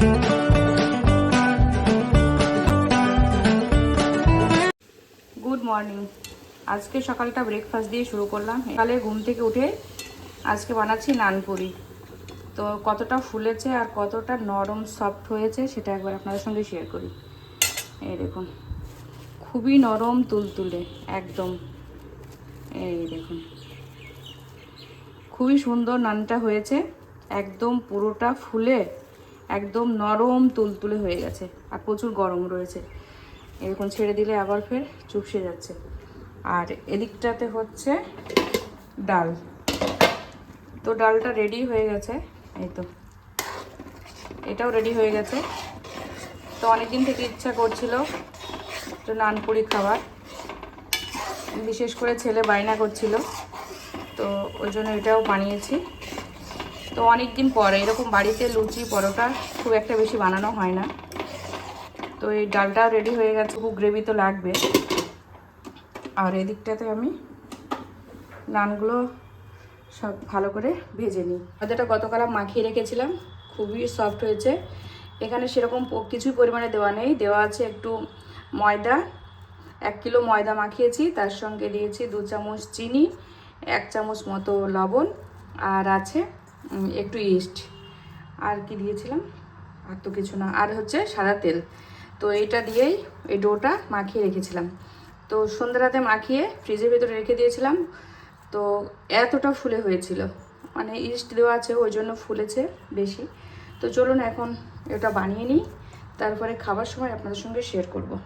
Good morning আজকে সকালটা breakfast দিয়ে শুরু করলাম। সকালে ঘুম থেকে উঠে আজকে বানাচ্ছি নানপুরি তো কতটা ফুলেছে আর কতটা নরম সফট হয়েছে সেটা একবার আপনাদের সঙ্গে শেয়ার করি। এই দেখুন, খুবই নরম তুলতুলে, একদম। এই দেখুন, খুবই সুন্দর নানটা হয়েছে। একদম পুরোটা ফুলে একদম নরম তুলতুলে হয়ে গেছে আর প্রচুর গরম রয়েছে। এরকম ছেড়ে দিলে আবার ফের চুপসে যাচ্ছে। আর এদিকটাতে হচ্ছে ডাল। তো ডালটা রেডি হয়ে গেছে, এই তো। এটাও রেডি হয়ে গেছে। তো অনেকদিন থেকে ইচ্ছা করছিল তো নানপুরি খাবার। বিশেষ করে ছেলে বায়না করছিল, তো ওই জন্য এটাও বানিয়েছি। তো অনেক দিন পরে, এরকম বাড়িতে লুচি, পরোটা খুব একটা বেশি বানানো হয় না। তো এই ডালটাও রেডি হয়ে গেছে, খুব গ্রেভি তো লাগবে। আর এদিকটাতে আমি নানগুলো সব ভালো করে ভেজে নিই। ময়দাটা গতকাল মাখিয়ে রেখেছিলাম, খুবই সফট হয়েছে। এখানে সেরকম কিছুই পরিমাণে দেওয়া নেই। দেওয়া আছে একটু ময়দা, এক কিলো ময়দা মাখিয়েছি। তার সঙ্গে দিয়েছি দু চামচ চিনি, এক চামচ মতো লবণ। আর আছে একটু ইস্ট আর কি দিয়েছিলাম? আর তো কিছু না। আর হচ্ছে সাদা তেল। তো এটা দিয়েই এই ডোটা মাখিয়ে রেখেছিলাম। তো সন্ধ্যা রাতে মাখিয়ে ফ্রিজের ভেতরে রেখে দিয়েছিলাম। তো এতটা ফুলে হয়েছিল। মানে ইস্ট দেওয়া আছে, ওই জন্য ফুলেছে বেশি। তো চলুন এখন এটা বানিয়ে নিই। তারপরে খাবার সময় আপনাদের সঙ্গে শেয়ার করব।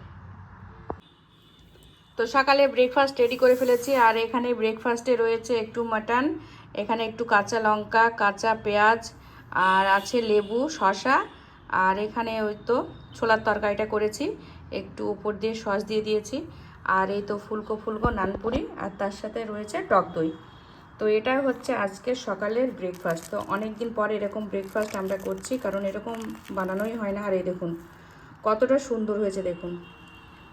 তো সকালে ব্রেকফাস্ট রেডি করে ফেলেছি। আর এখানে ব্রেকফাস্টে রয়েছে একটু মাটন এখানে একটু কাঁচা লঙ্কা, কাঁচা পেঁয়াজ, আর আছে লেবু, শসা, আর এখানে ওই তো ছোলার তরকারিটা করেছি। একটু উপর দিয়ে সস দিয়ে দিয়েছি। আর এই তো ফুলকো ফুলকো নানপুরি, আর তার সাথে রয়েছে টক দই। তো এটা হচ্ছে আজকের সকালের ব্রেকফাস্ট তো অনেক দিন পরে এরকম ব্রেকফাস্ট আমরা করছি, কারণ এরকম বানানোই হয় না। আর এই দেখুন, কতটা সুন্দর হয়েছে দেখুন।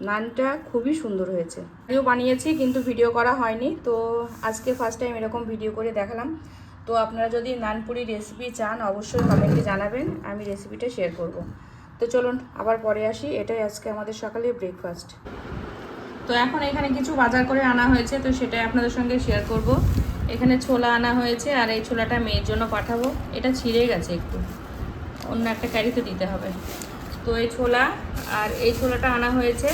নানটা খুবই সুন্দর হয়েছে। ভিডিও বানিয়েছি, কিন্তু ভিডিও করা হয়নি। তো আজকে ফার্স্ট টাইম এরকম ভিডিও করে দেখালাম। তো আপনারা যদি নানপুরি রেসিপি চান, অবশ্যই কমেন্টে জানাবেন। আমি রেসিপিটা শেয়ার করব। তো চলুন, আবার পরে আসি। এটাই আজকে আমাদের সকালে ব্রেকফাস্ট তো এখন এখানে কিছু বাজার করে আনা হয়েছে, তো সেটাই আপনাদের সঙ্গে শেয়ার করব। এখানে ছোলা আনা হয়েছে, আর এই ছোলাটা মেয়ের জন্য পাঠাবো। এটা ছিঁড়ে গেছে একটু। অন্য একটা ক্যারিতে দিতে হবে। তো এই ছোলা, আর এই ছোলাটা আনা হয়েছে।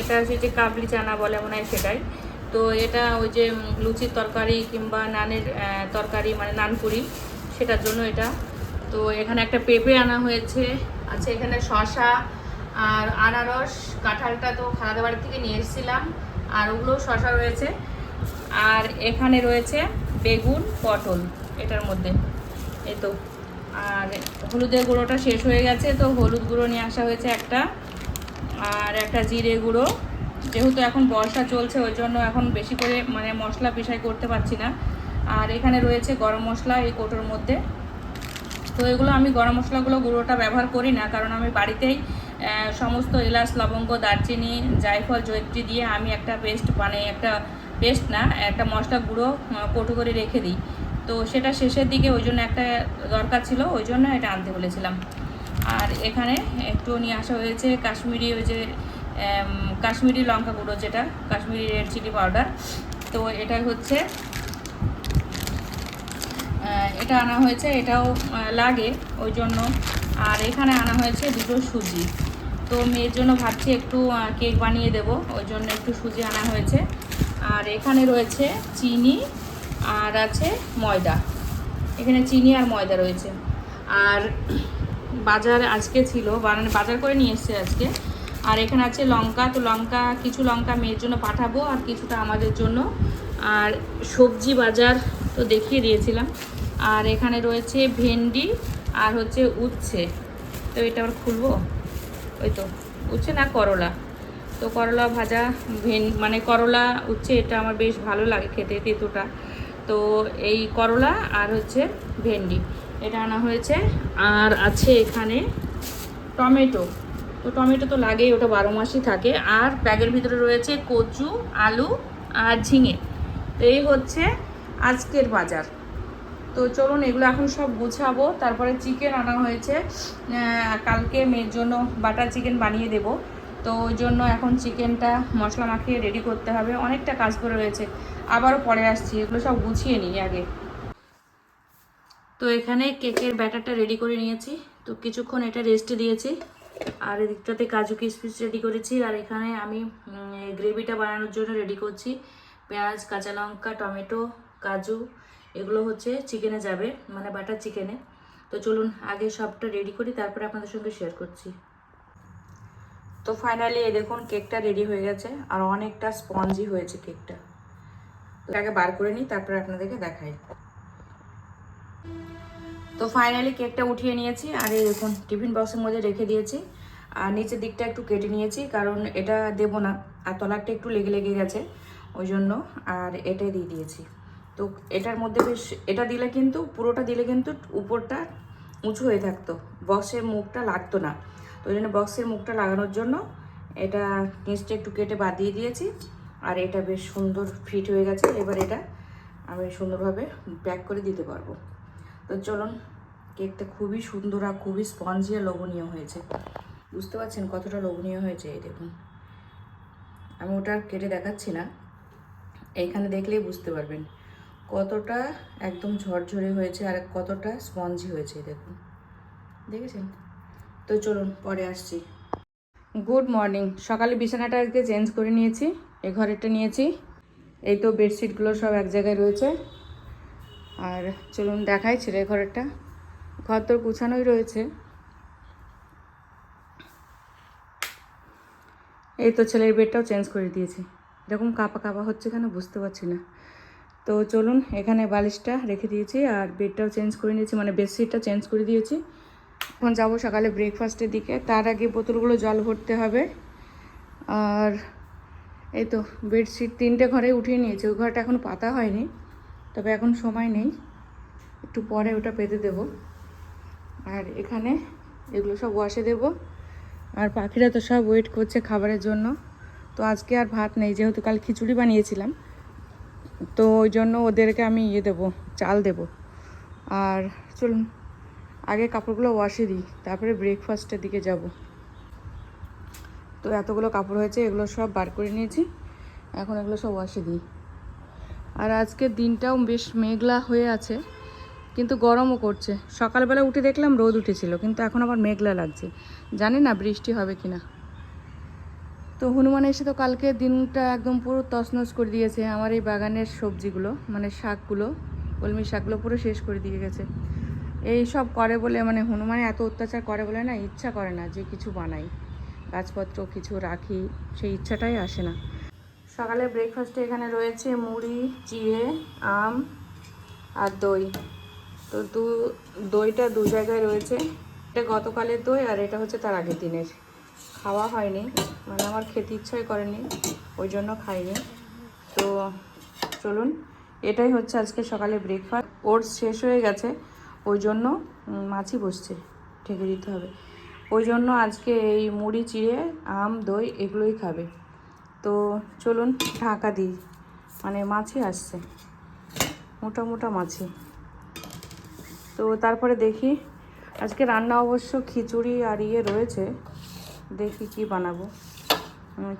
এটা হচ্ছে যে কাবলি চানা বলে মনে হয় সেটাই। তো এটা ওই যে লুচির তরকারি কিংবা নানের তরকারি মানে নানপুরি সেটার জন্য এটা। তো এখানে একটা পেঁপে আনা হয়েছে, আছে এখানে শশা আর আনারস, কাঁঠালটা তো খালাদের বাড়ি থেকে নিয়ে এসেছিলাম, আর ওগুলো শশা রয়েছে। আর এখানে রয়েছে বেগুন, পটল, এটার মধ্যে। এই তো। আর হলুদের গুঁড়োটা শেষ হয়ে গেছে, তো হলুদ গুঁড়ো নিয়ে আসা হয়েছে একটা। আর একটা জিরে গুঁড়ো। যেহেতু এখন বর্ষা চলছে, ওই জন্য এখন বেশি করে মানে মশলা পেশাই করতে পারছি না। আর এখানে রয়েছে গরম মশলা এই কোটোর মধ্যে। তো এগুলো আমি গরম মশলাগুলো গুঁড়োটা ব্যবহার করি না, কারণ আমি বাড়িতেই সমস্ত এলাচ, লবঙ্গ, দারচিনি, জায়ফল, জয়ত্রী দিয়ে আমি একটা পেস্ট মানে একটা পেস্ট না, একটা মশলা গুঁড়ো কৌটো করে রেখে দিই। তো সেটা শেষের দিকে ওই জন্য একটা দরকার ছিল, ওই জন্য এটা আনতে বলেছিলাম। আর এখানে একটু নিয়ে আসা হয়েছে কাশ্মীরি ওই যে কাশ্মীরি লঙ্কা গুঁড়ো যেটা, কাশ্মীরি রেড চিলি পাউডার তো এটা হচ্ছে এটা আনা হয়েছে, এটাও লাগে ওই জন্য। আর এখানে আনা হয়েছে দুটো সুজি। তো মেয়ের জন্য ভাবছি একটু কেক বানিয়ে দেব, ওই জন্য একটু সুজি আনা হয়েছে। আর এখানে রয়েছে চিনি আর আছে ময়দা। এখানে চিনি আর ময়দা রয়েছে। আর বাজার আজকে ছিল, বানানো বাজার করে নিয়ে এসছে আজকে। আর এখানে আছে লঙ্কা, তো লঙ্কা, কিছু লঙ্কা মেয়ের জন্য পাঠাবো আর কিছুটা আমাদের জন্য। আর সবজি বাজার তো দেখিয়ে দিয়েছিলাম। আর এখানে রয়েছে ভেন্ডি আর হচ্ছে উচ্ছে। তো এটা আবার খুলবো? ওই তো, উচ্ছে না করলা? তো করলা ভাজা, ভেন মানে করলা, উচ্ছে, এটা আমার বেশ ভালো লাগে খেতে, তেঁতুটা। তো এই করলা আর হচ্ছে ভেন্ডি। এটা আনা হয়েছে। আর আছে এখানে টমেটো। তো টমেটো তো লাগেই, ওটা বারো মাসই থাকে। আর ব্যাগের ভিতরে রয়েছে কচু, আলু আর ঝিঙে। তো এই হচ্ছে আজকের বাজার। তো চলুন, এগুলো এখন সব গুছাবো। তারপরে চিকেন আনা হয়েছে। কালকে মেয়ের জন্য বাটার চিকেন বানিয়ে দেব। তো ওই জন্য এখন চিকেনটা মশলা মাখিয়ে রেডি করতে হবে। অনেকটা কাজ করে রয়েছে। আবারও পরে আসছি, এগুলো সব গুছিয়ে নিই আগে। তো এখানে কেকের ব্যাটারটা রেডি করে নিয়েছি। তো কিছুক্ষণ এটা রেস্টে দিয়েছি। আর এদিকটাতে কাজু কিশমিশ রেডি করেছি। আর এখানে আমি গ্রেভিটা বানানোর জন্য রেডি করছি। পেঁয়াজ, কাঁচা লঙ্কা, টমেটো, কাজু, এগুলো হচ্ছে চিকেনে যাবে মানে বাটার চিকেনে তো চলুন, আগে সবটা রেডি করি, তারপরে আপনাদের সঙ্গে শেয়ার করছি। তো ফাইনালি এই দেখুন কেকটা রেডি হয়ে গেছে। আর অনেকটা স্পঞ্জি হয়েছে কেকটা আগে বার করে নিই, তারপরে আপনাদেরকে দেখাই। তো ফাইনালি কেকটা উঠিয়ে নিয়েছি, আর এই দেখুন টিফিন বক্সের মধ্যে রেখে দিয়েছি। আর নিচের দিকটা একটু কেটে নিয়েছি, কারণ এটা দেবো না, আর তলারটা একটু লেগে লেগে গেছে, ওই জন্য, আর এটাই দিয়ে দিয়েছি। তো এটার মধ্যে বেশ, এটা দিলে কিন্তু, পুরোটা দিলে কিন্তু উপরটা উঁচু হয়ে থাকতো বক্সের মুখটা লাগতো না। তো ওই জন্য বক্সের মুখটা লাগানোর জন্য এটা নিচটা একটু কেটে বাদ দিয়ে দিয়েছি। আর এটা বেশ সুন্দর ফিট হয়ে গেছে। এবার এটা আমি সুন্দরভাবে প্যাক করে দিতে পারব। তো চলুন কেকটা খুবই সুন্দর আর খুবই স্পঞ্জি আর লোভনীয় হয়েছে। বুঝতে পারছেন কতটা লোভনীয় হয়েছে? এই দেখুন। আমি ওটা কেটে দেখাচ্ছি না। এইখানে দেখলেই বুঝতে পারবেন কতটা একদম ঝরঝরে হয়েছে আর কতটা স্পঞ্জি হয়েছে, এই দেখুন। দেখেছেন? তো চলুন, পরে আসছি। গুড মর্নিং সকালে বিছানাটা আজকে চেঞ্জ করে নিয়েছি। এই ঘরেরটা নিয়েছি। এই তো বেডশিটগুলো সব এক জায়গায় রয়েছে। আর চলুন দেখাই ছেলের ঘরেরটা। ঘর তোর গুছানোই রয়েছে। এই তো ছেলের বেডটাও চেঞ্জ করে দিয়েছি। এরকম কাপা কাপা হচ্ছে কেন বুঝতে পারছি না। তো চলুন এখানে বালিশটা রেখে দিয়েছি আর বেডটাও চেঞ্জ করে নিয়েছি মানে বেডশিটটা চেঞ্জ করে দিয়েছি। এখন যাব সকালে ব্রেকফাস্টের দিকে। তার আগে বোতলগুলো জল ভরতে হবে। আর এই তো বেডশিট তিনটে ঘরে উঠিয়ে নিয়েছি, ওই ঘরটা এখন পাতা হয়নি, তবে এখন সময় নেই, একটু পরে ওটা পেতে দেব। আর এখানে এগুলো সব ওয়াশে দেব, আর পাখিরা তো সব ওয়েট করছে খাবারের জন্য, তো আজকে আর ভাত নেই, যেহেতু কাল খিচুড়ি বানিয়েছিলাম, তো ওই জন্য ওদেরকে আমি ইয়ে দেবো, চাল দেব। আর চলুন, আগে কাপড়গুলো ওয়াশে দিই, তারপরে ব্রেকফাস্টের দিকে যাব। তো এতগুলো কাপড় হয়েছে, এগুলো সব বার করে নিয়েছি। এখন এগুলো সব ওয়াশে দিই। আর আজকের দিনটাও বেশ মেঘলা হয়ে আছে, কিন্তু গরমও করছে। সকালবেলা উঠে দেখলাম রোদ উঠেছিল, কিন্তু এখন আবার মেঘলা লাগছে। জানি না বৃষ্টি হবে কি না তো হনুমান এসে তো কালকে দিনটা একদম পুরো তছনছ করে দিয়েছে। আমার এই বাগানের সবজিগুলো মানে শাকগুলো, কলমি শাকগুলো পুরো শেষ করে দিয়ে গেছে। এই সব করে বলে মানে হনুমানে এত অত্যাচার করে বলে না, ইচ্ছা করে না যে কিছু বানাই। গাছপত্র কিছু রাখি, সেই ইচ্ছাটাই আসে না। সকালে ব্রেকফাস্টে এখানে রয়েছে মুড়ি, চিড়ে, আম আর দই। তো দু, দইটা দু জায়গায় রয়েছে। এটা গতকালের দই আর এটা হচ্ছে তার আগের দিনের। খাওয়া হয়নি মানে আমার খেতে ইচ্ছাই করেনি, ওই জন্য খাইনি। তো চলুন, এটাই হচ্ছে আজকে সকালে ব্রেকফাস্ট ওটস শেষ হয়ে গেছে, ওই জন্য মাছই বসছে ঠেকে দিতে হবে। ওই জন্য আজকে এই মুড়ি, চিড়ে, আম, দই এগুলোই খাবে। তো চলুন ঢাকা দিই। মানে মাছই আসছে। মোটা মোটা মাছি। তো তারপরে দেখি, আজকে রান্না অবশ্য খিচুড়ি আর ইয়ে রয়েছে। দেখি কি বানাবো।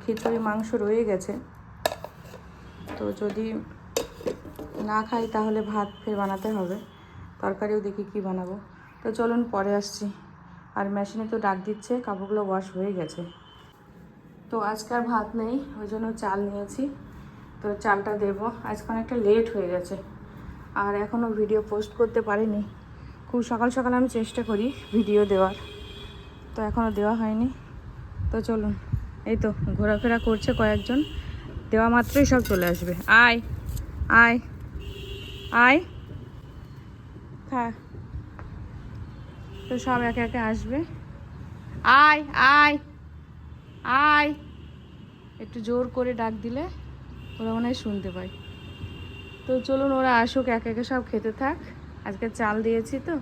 খিচুড়ি, মাংস রয়ে গেছে। তো যদি না খাই তাহলে ভাত ফের বানাতে হবে। তরকারিও দেখি কি বানাবো। তো চলুন পরে আসছি। আর মেশিনে তো ডাক দিচ্ছে, কাপড়গুলো ওয়াশ হয়ে গেছে। তো আজকে আর ভাত নেই, ওই জন্য চাল নিয়েছি। তো চালটা দেব আজকে অনেকটা লেট হয়ে গেছে। আর এখনও ভিডিও পোস্ট করতে পারিনি। খুব সকাল সকাল আমি চেষ্টা করি ভিডিও দেওয়ার। তো এখনও দেওয়া হয়নি। তো চলুন, এই তো ঘোরাফেরা করছে কয়েকজন। দেওয়া মাত্রই সব চলে আসবে। আয় আয় আয়। হ্যাঁ তো সব একে একে আসবে। আয় আয় আয়। একটু জোর করে ডাক দিলে ওরা মনে হয় শুনতে পায়। তো চলুন ওরা আসুক, একে একে সব খেতে থাক। আজকে চাল দিয়েছি তো।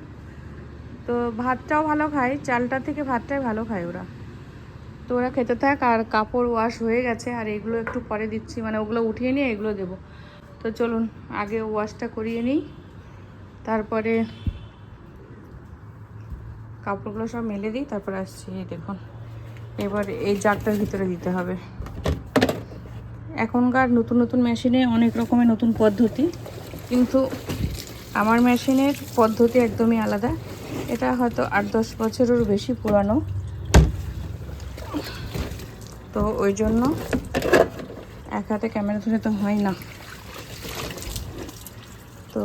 তো ভাতটাও ভালো খায়, চালটা থেকে ভাতটাই ভালো খায় ওরা। তো ওরা খেতে থাক, আর কাপড় ওয়াশ হয়ে গেছে, আর এগুলো একটু পরে দিচ্ছি মানে ওগুলো উঠিয়ে নিয়ে এগুলো দেবো। তো চলুন, আগে ওয়াশটা করিয়ে নিই। তারপরে কাপড়গুলো সব মেলে দিই, তারপর আসছি দেখুন। এবার এই জারটার ভিতরে দিতে হবে। এখনকার নতুন নতুন মেশিনে অনেক রকমের নতুন পদ্ধতি, কিন্তু আমার মেশিনের পদ্ধতি একদমই আলাদা। এটা হয়তো আট দশ বছরেরও বেশি পুরানো। তো ওই জন্য এক হাতে ক্যামেরা ধরে তো হয় না। তো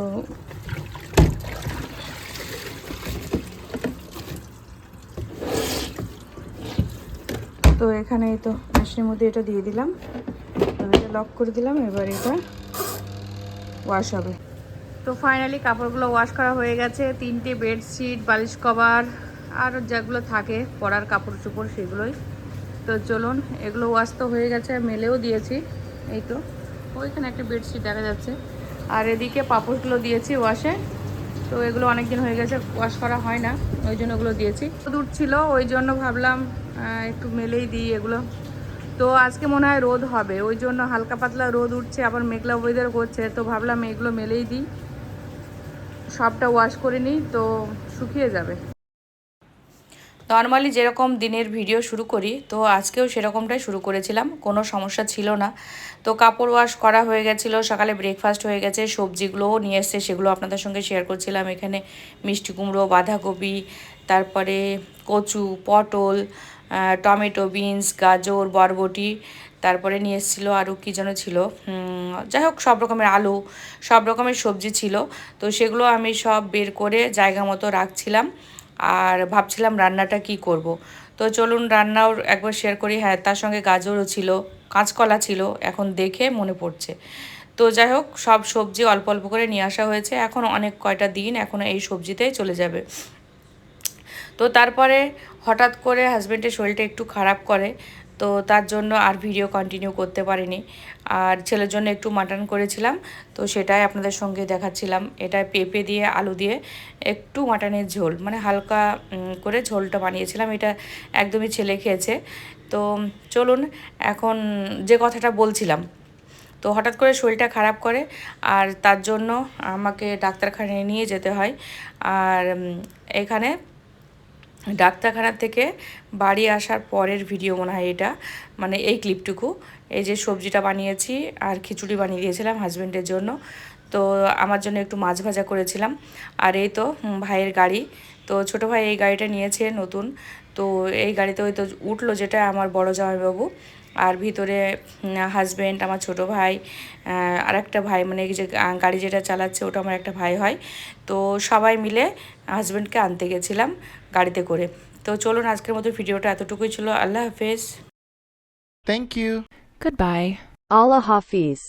তো এখানে তো মেশিনের মধ্যে এটা দিয়ে দিলাম। এটা লক করে দিলাম, এবার এটা ওয়াশ হবে। তো ফাইনালি কাপড়গুলো ওয়াশ করা হয়ে গেছে। তিনটে বেডশিট বালিশ কভার, আর যেগুলো থাকে, পরার কাপড় চোপড় সেগুলোই। তো চলুন, এগুলো ওয়াশ তো হয়ে গেছে মেলেও দিয়েছি। এই তো, ওইখানে একটা বেডশিট দেখা যাচ্ছে। আর এদিকে পাপড়গুলো দিয়েছি ওয়াশে তো এগুলো অনেক দিন হয়ে গেছে ওয়াশ করা হয় না, ওই জন্য ওগুলো দিয়েছি। দূর ছিল ওই জন্য ভাবলাম একটু মেলেই দিই এগুলো। তো আজকে মনে হয় রোদ হবে, ওই জন্য হালকা পাতলা রোদ উঠছে, আবার মেঘলা ওয়েদার করছে, তো ভাবলাম এগুলো মেলেই দিই। সবটা ওয়াশ করে নিই, তো শুকিয়ে যাবে। নর্মালি যেরকম দিনের ভিডিও শুরু করি, তো আজকেও সেরকমটাই শুরু করেছিলাম, কোনো সমস্যা ছিল না। তো কাপড় ওয়াশ করা হয়ে গেছিল, সকালে ব্রেকফাস্ট হয়ে গেছে, সবজিগুলোও নিয়ে এসছে, সেগুলো আপনাদের সঙ্গে শেয়ার করছিলাম, এখানে মিষ্টি কুমড়ো, বাঁধাকপি, তারপরে কচু, পটল টমেটো বিনস গাজর, বরবটি, তারপরে নিয়ে এসেছিল আরও কী যেন ছিল যাই হোক, সব রকমের আলু, সব রকমের সবজি ছিল, তো সেগুলো আমি সব বের করে জায়গা মতো রাখছিলাম। আর ভাবছিলাম রান্নাটা কি করব। তো চলুন রান্নাও একবার শেয়ার করি। হ্যাঁ তার সঙ্গে গাজরও ছিল, কাঁচকলা ছিল, এখন দেখে মনে পড়ছে। তো যাই হোক, সব সবজি অল্প অল্প করে নিয়ে আসা হয়েছে। এখন অনেক কয়টা দিন এখন এই সবজিতেই চলে যাবে। তো তারপরে হঠাৎ করে হাজব্যান্ডের শরীরটা একটু খারাপ করে। তো তার জন্য আর ভিডিও কন্টিনিউ করতে পারিনি। আর ছেলের জন্য একটু মাটন করেছিলাম, তো সেটাই আপনাদের সঙ্গে দেখাচ্ছিলাম। এটা পেঁপে দিয়ে, আলু দিয়ে একটু মাটনের ঝোল মানে হালকা করে ঝোলটা বানিয়েছিলাম। এটা একদমই ছেলে খেয়েছে। তো চলুন, এখন যে কথাটা বলছিলাম, তো হঠাৎ করে শরীরটা খারাপ করে, আর তার জন্য আমাকে ডাক্তারখানায় নিয়ে যেতে হয়। আর এখানে ডাক্তারখানা থেকে বাড়ি আসার পরের ভিডিও মনে হয় এটা মানে এই ক্লিপটুকু এই যে সবজিটা বানিয়েছি আর খিচুড়ি বানিয়ে দিয়েছিলাম হাজব্যান্ডের জন্য। তো আমার জন্য একটু মাছ ভাজা করেছিলাম। আর এই তো ভাইয়ের গাড়ি। তো ছোট ভাই এই গাড়িটা নিয়েছে নতুন। তো এই গাড়িতে ওই তো উঠল যেটা আমার বড় জামাইবাবু। আর ভিতরে হাজব্যান্ড আমার ছোট ভাই আর একটা ভাই মানে যে গাড়ি যেটা চালাচ্ছে ওটা আমার একটা ভাই হয়। তো সবাই মিলে হাজব্যান্ডকে আনতে গেছিলাম গাড়িতে করে। তো চলুন আজকের মতো ভিডিওটা এতটুকুই ছিল। আল্লাহ হাফেজ। ইউ গুড বাই আল্লাহ Hafiz.